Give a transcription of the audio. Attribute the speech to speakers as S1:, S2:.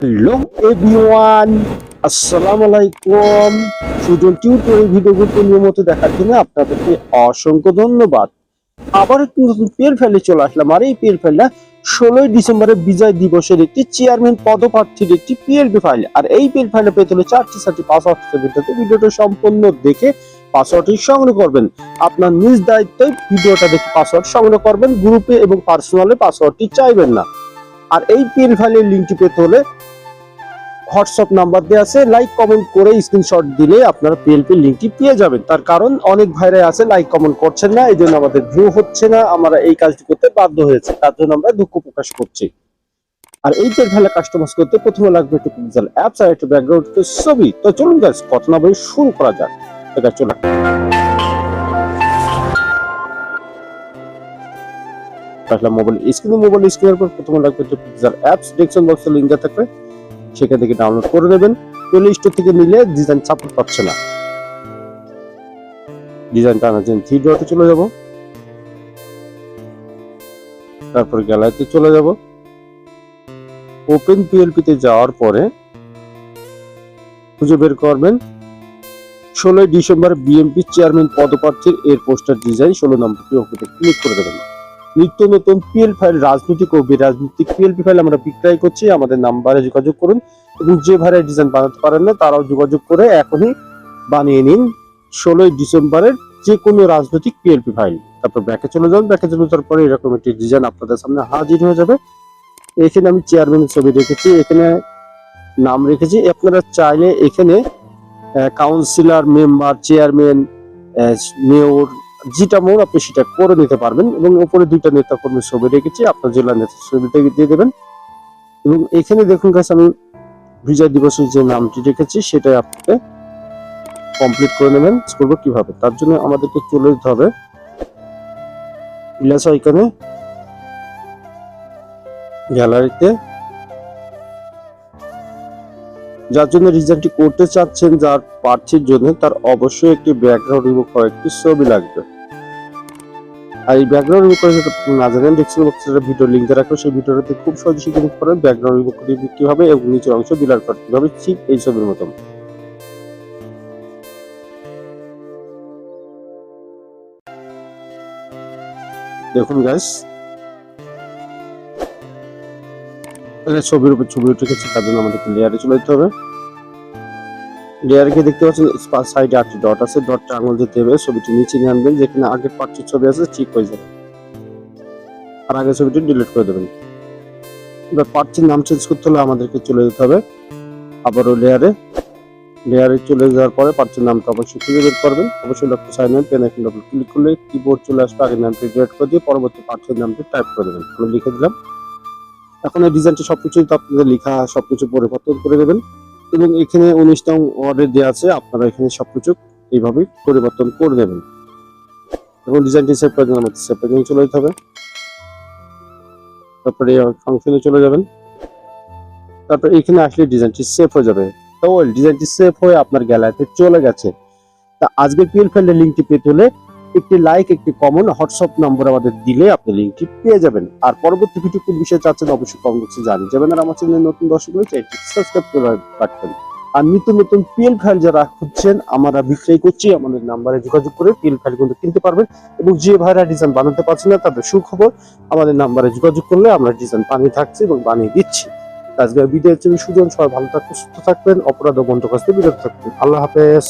S1: Hello everyone আসসালামু আলাইকুম Sujan tutorial ভিডিওগুলো নিয়মিত দেখার জন্য আপনাদেরকে অসংখ্য ধন্যবাদ আবার একটি নতুন পের ফেলে চলে আসলাম। আর এই পের ফেলটা ষোলোই ডিসেম্বরের বিজয় দিবসের একটি চেয়ারম্যান পদপ্রার্থীর একটি পিএলপি ফাইল আর এই পের ফাইলে পেতে হলে চারটি চারটি পাসওয়ার্ড ভিডিওতে ভিডিওটা সম্পূর্ণ দেখে পাসওয়ার্ডটি সংগ্রহ করবেন। আপনার নিজ দায়িত্বে ভিডিওটা দেখে পাসওয়ার্ড সংগ্রহ করবেন। গ্রুপে এবং পার্সোনালে পাসওয়ার্ডটি চাইবেন না। আর এই পিএল ফাইলের লিঙ্কটি পেতে হলে হোয়াটসঅ্যাপ নাম্বার দেওয়া আছে, লাইক, কমেন্ট করে স্ক্রিনশট দিলে আপনারা পিএলপি লিঙ্কটি পেয়ে যাবেন। তার কারণ অনেক ভাইরাই আছে, লাইক, কমেন্ট করছেন না এই জন্য আমাদের ভিউ হচ্ছে না, আমরা এই কাজটি করতে বাধ্য হয়েছে, তার জন্য আমরা দুঃখ প্রকাশ করছি। আর এই ফেলে কাস্টমাইজ করতে প্রথমে লাগবে একটু পিক্সেল অ্যাপস আর একটু ব্যাকগ্রাউন্ড ছবি। তো চলুন গাইস কথা না বলে শুরু করা যাক। এটা চলে আসলাম মোবাইল স্ক্রিনে মোবাইল স্ক্রিনের পর প্রথমে লাগবে একটু পিক্সেল অ্যাপস ডিসক্রিপশন বক্সে দেওয়া থাকবে। সেখান থেকে ডাউনলোড করে দেবেন। প্লে স্টোর থেকে নিলে ডিজাইন সাপোর্ট পাচ্ছে না। ডিজাইনটা আনার জন্য থ্রি ডটে চলে যাব। তারপর গ্যালারিতে চলে যাব। ওপেন পিএলপি তে যাওয়ার পরে খুঁজে বের করবেন ষোলোই ডিসেম্বর বিএমপি চেয়ারম্যান পদপ্রার্থীর এর পোস্টার ডিজাইন ষোলো নম্বরটি ওকে ক্লিক করে দেবেন। নিত্য নতুন পিএল ফাইল রাজনৈতিক ও রাজনৈতিক পিএলপি ফাইল আমরা বিক্রয় করছি। আমাদের নাম্বারে যোগাযোগ করুন এবং যে ভাইয়ের ডিজাইন বানাতে পারেন না, তারাও যোগাযোগ করে এখনই বানিয়ে নিন ষোলোই ডিসেম্বরের যে কোনো রাজনৈতিক পিএলপি ফাইল তারপর ব্যাকে চলে যান, ব্যাকে চলে যাওয়ার পরে এরকম একটি ডিজাইন আপনাদের সামনে হাজির হয়ে যাবে। এখানে আমি চেয়ারম্যানের ছবি রেখেছি এখানে নাম রেখেছি। আপনারা চাইলে এখানে কাউন্সিলর মেম্বার চেয়ারম্যান মেয়র যেটা মন আপনি সেটা করে নিতে পারবেন এবং উপরে দুইটা নেতা কর্মীর ছবি রেখেছি, আপনার জেলা নেতার ছবিটা দিয়ে দেবেন। এবং এখানে দেখুন কাছে আমি বিজয় দিবসের যে নামটি রেখেছি, সেটা আপনাকে কমপ্লিট করে নেবেন, করব কীভাবে? তার জন্য আমাদেরকে চলে যেতে হবে। প্লাস আইকনে গ্যালারিতে যার জন্য রিজাল্টটি করতে চাচ্ছেন, যার প্রার্থীর জন্য, তার অবশ্যই একটি ব্যাকগ্রাউন্ড এবং কয়েকটি ছবি লাগবে। আর এই ব্যাকগ্রাউন্ড রিমুভ করে না জানেন ডেসক্রিপশন বক্সে ভিডিও লিঙ্ক দিয়ে রাখব সেই ভিডিওটাতে খুব সহজে শিখে নিতে পারেন। ব্যাকগ্রাউন্ড রিমুভ করে কীভাবে এবং নিচের অংশ বিলার করতে হবে, ঠিক এই ছবির মতো। দেখুন গাইস ছবির উপর ছবি উঠে গেছে, তার জন্য আমাদেরকে লেয়ারে চলে যেতে হবে। লেয়ারে গিয়ে দেখতে পাচ্ছেন সাইডে আটটি ডট আছে ডটটা আঙুল দিতে হবে, ছবিটি নিচে নিয়ে আনবেন, যেখানে আগের পার্টির ছবি আছে, ঠিক হয়ে যাবে। আর আগের ছবিটি ডিলিট করে দেবেন। এবার পার্টির নাম চেঞ্জ করতে হলে আমাদেরকে চলে যেতে হবে, আবারও লেয়ারে লেয়ারে চলে যাওয়ার পরে পার্টির নামটা অবশ্যই খুঁজে বের করবেন। অবশ্যই লক্ষ্য সাইন পেন এখন ডবল ক্লিক করলে কিবোর্ড চলে আসবে, আগের নামটি ডিলিট করে দিয়ে পরবর্তী পার্টির নামটি টাইপ করে দেবেন। আমি লিখে দিলাম। এখন এই ডিজাইনটা সবকিছুই তো আপনাদের লেখা, সবকিছু পরিবর্তন করে দেবেন। এবং এখানে উনিশটা ওয়ার্ডে দেওয়া আছে, আপনারা এখানে সবকিছু এইভাবে পরিবর্তন করে দেবেন এবং ডিজাইনটি সেভ করে দেওয়ার মধ্যে সেভ করে চলে যেতে হবে। তারপরে ফাংশনে চলে যাবেন। তারপর এখানে আসলে ডিজাইনটি সেভ হয়ে যাবে। তো ডিজাইনটি সেভ হয়ে আপনার গ্যালারিতে চলে গেছে। তা আজকে পিএল ফাইলের লিঙ্কটি পেতে হলে একটি লাইক একটি কমন হোয়াটসঅ্যাপ নম্বর আমাদের দিলে আপনি লিঙ্কটি পেয়ে যাবেন। আর পরবর্তী ভিডিও কোন বিষয়ে চাচ্ছেন অবশ্যই কমেন্ট বক্সে জানিয়ে যাবেন। আর আমার চ্যানেলে নতুন দর্শক হলে চ্যানেলটি সাবস্ক্রাইব করে রাখবেন। আর নিত্য নতুন পিএল ফাইল যারা খুঁজছেন, আমরা বিক্রয় করছি, আমাদের নাম্বারে যোগাযোগ করে পিএল ফাইল কিন্তু কিনতে পারবেন এবং যে ভাইরা ডিজাইন বানাতে পারছেন না, তাদের সুখবর, আমাদের নাম্বারে যোগাযোগ করলে আমরা ডিজাইন বানিয়ে থাকছি এবং বানিয়ে দিচ্ছি। আজকের ভিডিও হচ্ছে সুজন, সবাই ভালো থাকবেন, সুস্থ থাকবেন। অপরাধ বন্ধ থেকে বিরত থাকবেন। আল্লাহ হাফেজ।